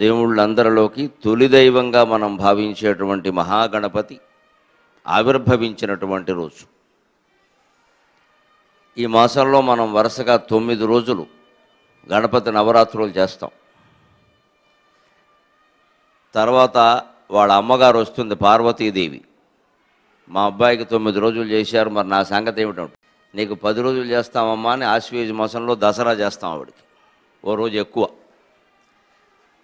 దేవుళ్ళందరిలోకి తొలి దైవంగా మనం భావించేటువంటి మహాగణపతి ఆవిర్భవించినటువంటి రోజు. ఈ మాసంలో మనం వరుసగా తొమ్మిది రోజులు గణపతి నవరాత్రులు చేస్తాం. తర్వాత వాళ్ళ అమ్మగారు వస్తుంది పార్వతీదేవి. మా అబ్బాయికి తొమ్మిది రోజులు చేశారు మరి నా సంగతి ఏమిటంటే నీకు పది రోజులు చేస్తామమ్మా అని ఆశ్వేజ మాసంలో దసరా చేస్తాం ఆవిడికి. ఓ రోజు ఎక్కువ.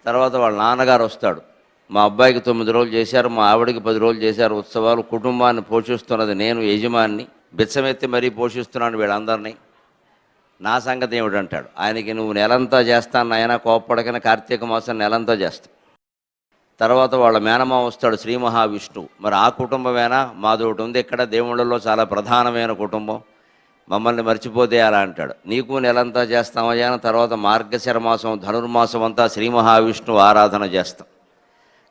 తర్వాత వాళ్ళ నాన్నగారు వస్తాడు. మా అబ్బాయికి తొమ్మిది రోజులు చేశారు మా ఆవిడకి పది రోజులు చేశారు. ఉత్సవాలు కుటుంబాన్ని పోషిస్తున్నది నేను యజమాన్ని. బిచ్చమెత్తి మరీ పోషిస్తున్నాను వీళ్ళందరినీ. నా సంగతి ఏమిటంటాడు? ఆయనకి నువ్వు నెలంతా చేస్తాను ఆయన కోప్పడకన కార్తీక మాసం నెలంతా చేస్తా. తర్వాత వాళ్ళ మేనమా వస్తాడు శ్రీ మహావిష్ణువు. మరి ఆ కుటుంబమేనా? మాది ఒకటి ఉంది. ఇక్కడ దేవుళ్ళలో చాలా ప్రధానమైన కుటుంబం. మమ్మల్ని మర్చిపోతే అలా అంటాడు? నీకు నెలంతా చేస్తామయ్యా తర్వాత మార్గశిర మాసం ధనుర్మాసం అంతా శ్రీ మహావిష్ణువు ఆరాధన చేస్తాం.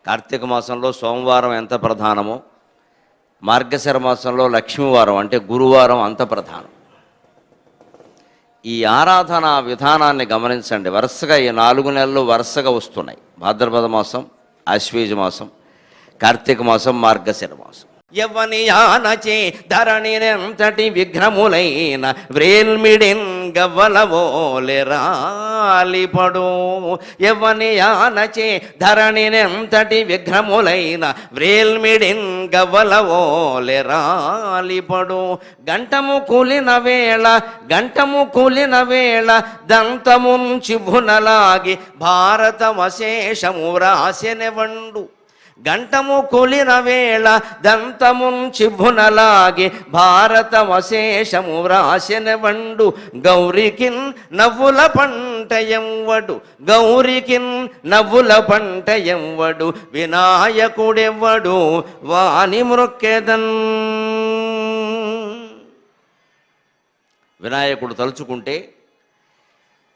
కార్తీక మాసంలో సోమవారం ఎంత ప్రధానమో మార్గశిర మాసంలో లక్ష్మీవారం అంటే గురువారం అంత ప్రధానం. ఈ ఆరాధన విధానాన్ని గమనించండి. వరుసగా ఈ నాలుగు నెలలు వరుసగా వస్తున్నాయి. భాద్రపద మాసం ఆశ్వేజ మాసం కార్తీక మాసం మార్గశిర మాసం. ఎవని యానచే ధరణినెంతటి విఘ్నములైన వ్రేల్మిడిన్ గవ్వలవోలెరాలిపడు రాలిపడు. ఆనచే యానచే ధరణినెంతటి విఘ్నములైన వ్రేల్మిడిన్ గవ్వలవోలెరాలిపడు గంటము కూలిన వేళ గంటము కూలిన వేళ దంతముంచి భునలాగి భారతమశేషము రాసెనెవండు గంటము కొలిన వేళ దంతమున్ చిభునలాగి భారతమశేషము వ్రాసిన వండు గౌరికిన్ నవ్వుల పంట ఎవ్వడు గౌరికిన్ నవ్వుల పంట ఎవ్వడు వినాయకుడెవ్వడు వాని మృక్కెదన్. వినాయకుడు తలుచుకుంటే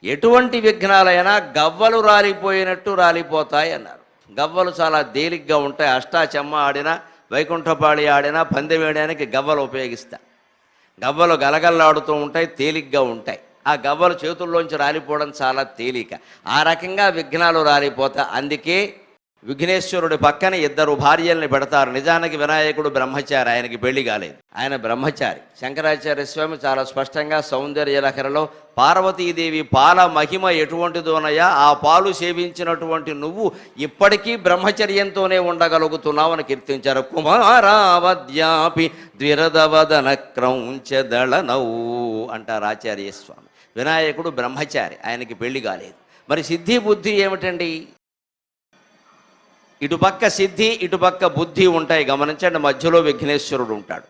ఎటువంటి విఘ్నాలైనా గవ్వలు రాలిపోయినట్టు రాలిపోతాయి అన్నారు గవ్వలు చాలా తేలిగ్గా ఉంటాయి. అష్టాచెమ్మ ఆడినా వైకుంఠపాళి ఆడినా పందెం వేయడానికి గవ్వలు ఉపయోగిస్తా. గవ్వలు గలగల్లాడుతూ ఉంటాయి తేలిగ్గా ఉంటాయి. ఆ గవ్వలు చేతుల్లోంచి రాలిపోవడం చాలా తేలిక. ఆ రకంగా విఘ్నాలు రాలిపోతా అందుకే విఘ్నేశ్వరుడి పక్కన ఇద్దరు భార్యల్ని పెడతారు. నిజానికి వినాయకుడు బ్రహ్మచారి ఆయనకి పెళ్ళి కాలేదు. ఆయన బ్రహ్మచారి. శంకరాచార్య స్వామి చాలా స్పష్టంగా సౌందర్య లహరలో పార్వతీదేవి పాల మహిమ ఎటువంటిదోనయ్యా? ఆ పాలు సేవించినటువంటి నువ్వు ఇప్పటికీ బ్రహ్మచర్యంతోనే ఉండగలుగుతున్నావు అని కీర్తించారు. కుమారావద్యాపి ద్విరదవదన క్రౌంచదళనౌ అంటారు ఆచార్య స్వామి. వినాయకుడు బ్రహ్మచారి ఆయనకి పెళ్ళి కాలేదు. మరి సిద్ధి బుద్ధి ఏమిటండి? ఇటుపక్క సిద్ధి ఇటుపక్క బుద్ధి ఉంటాయి. గమనించండి మధ్యలో విఘ్నేశ్వరుడు ఉంటాడు.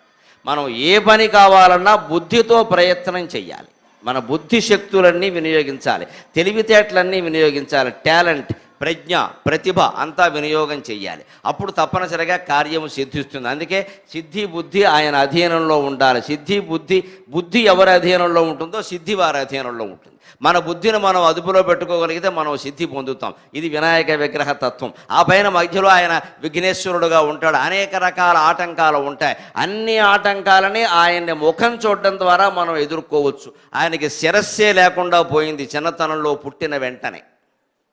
మనం ఏ పని కావాలన్నా బుద్ధితో ప్రయత్నం చెయ్యాలి. మన బుద్ధి శక్తులన్నీ వినియోగించాలి. తెలివితేటలన్నీ వినియోగించాలి. టాలెంట్ ప్రజ్ఞ ప్రతిభ అంతా వినియోగం చేయాలి అప్పుడు తప్పనిసరిగా కార్యము సిద్ధిస్తుంది. అందుకే సిద్ధి బుద్ధి ఆయన అధీనంలో ఉండాలి. సిద్ధి బుద్ధి బుద్ధి ఎవరి అధీనంలో ఉంటుందో సిద్ధి వారి అధీనంలో ఉంటుంది. మన బుద్ధిని మనం అదుపులో పెట్టుకోగలిగితే మనం సిద్ధి పొందుతాం. ఇది వినాయక విగ్రహ తత్వం. ఆ పైన మధ్యలో ఆయన విఘ్నేశ్వరుడుగా ఉంటాడు. అనేక రకాల ఆటంకాలు ఉంటాయి. అన్ని ఆటంకాలని ఆయన్ని ముఖం చూడడం ద్వారా మనం ఎదుర్కోవచ్చు. ఆయనకి శిరస్సే లేకుండా పోయింది చిన్నతనంలో పుట్టిన వెంటనే.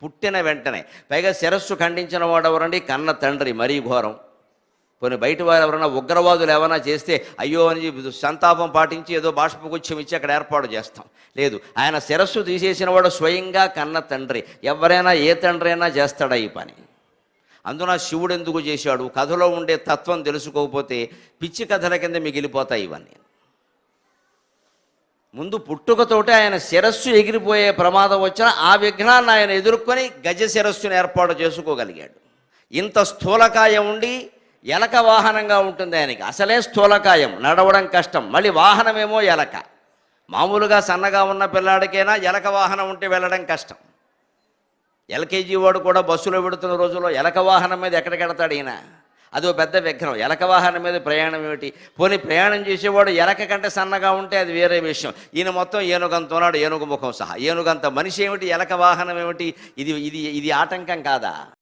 పుట్టిన వెంటనే. పైగా శిరస్సు ఖండించిన వాడు ఎవరండి? కన్న తండ్రి మరీ ఘోరం. కొన్ని బయట వారు ఎవరైనా ఉగ్రవాదులు ఏమైనా చేస్తే అయ్యో అని చెప్పి సంతాపం పాటించి ఏదో బాష్పగుచ్చం ఇచ్చి అక్కడ ఏర్పాటు చేస్తాం. లేదు ఆయన శిరస్సు తీసేసిన వాడు స్వయంగా కన్న తండ్రి. ఎవరైనా ఏ తండ్రి అయినా చేస్తాడా ఈ పని? అందున శివుడు ఎందుకు చేశాడు? కథలో ఉండే తత్వం తెలుసుకోకపోతే పిచ్చి కథల కింద మిగిలిపోతాయి ఇవన్నీ. ముందు పుట్టుకతోటే ఆయన శిరస్సు ఎగిరిపోయే ప్రమాదం వచ్చినా ఆ విఘ్నాన్ని ఆయన ఎదుర్కొని గజ శిరస్సును ఏర్పాటు చేసుకోగలిగాడు. ఇంత స్థూలకాయం ఉండి ఎలక వాహనంగా ఉంటుంది ఆయనకి. అసలే స్థూలకాయం నడవడం కష్టం మళ్ళీ వాహనమేమో ఎలక. మామూలుగా సన్నగా ఉన్న పిల్లాడికైనా ఎలక వాహనం ఉంటే వెళ్ళడం కష్టం. ఎల్కేజీ వాడు కూడా బస్సులో పెడుతున్న రోజుల్లో ఎలక వాహనం మీద ఎక్కడికెడతాడు ఈయన? అదో పెద్ద విగ్రహం ఎలక వాహనం మీద ప్రయాణం ఏమిటి? పోనీ ప్రయాణం చేసేవాడు ఎలక కంటే సన్నగా ఉంటే అది వేరే విషయం. ఈయన మొత్తం ఏనుగంత ఉన్నాడు ఏనుగు ముఖం సహా. ఏనుగంత మనిషి ఏమిటి? ఎలక వాహనం ఏమిటి? ఇది ఇది ఇది ఆటంకం కాదా?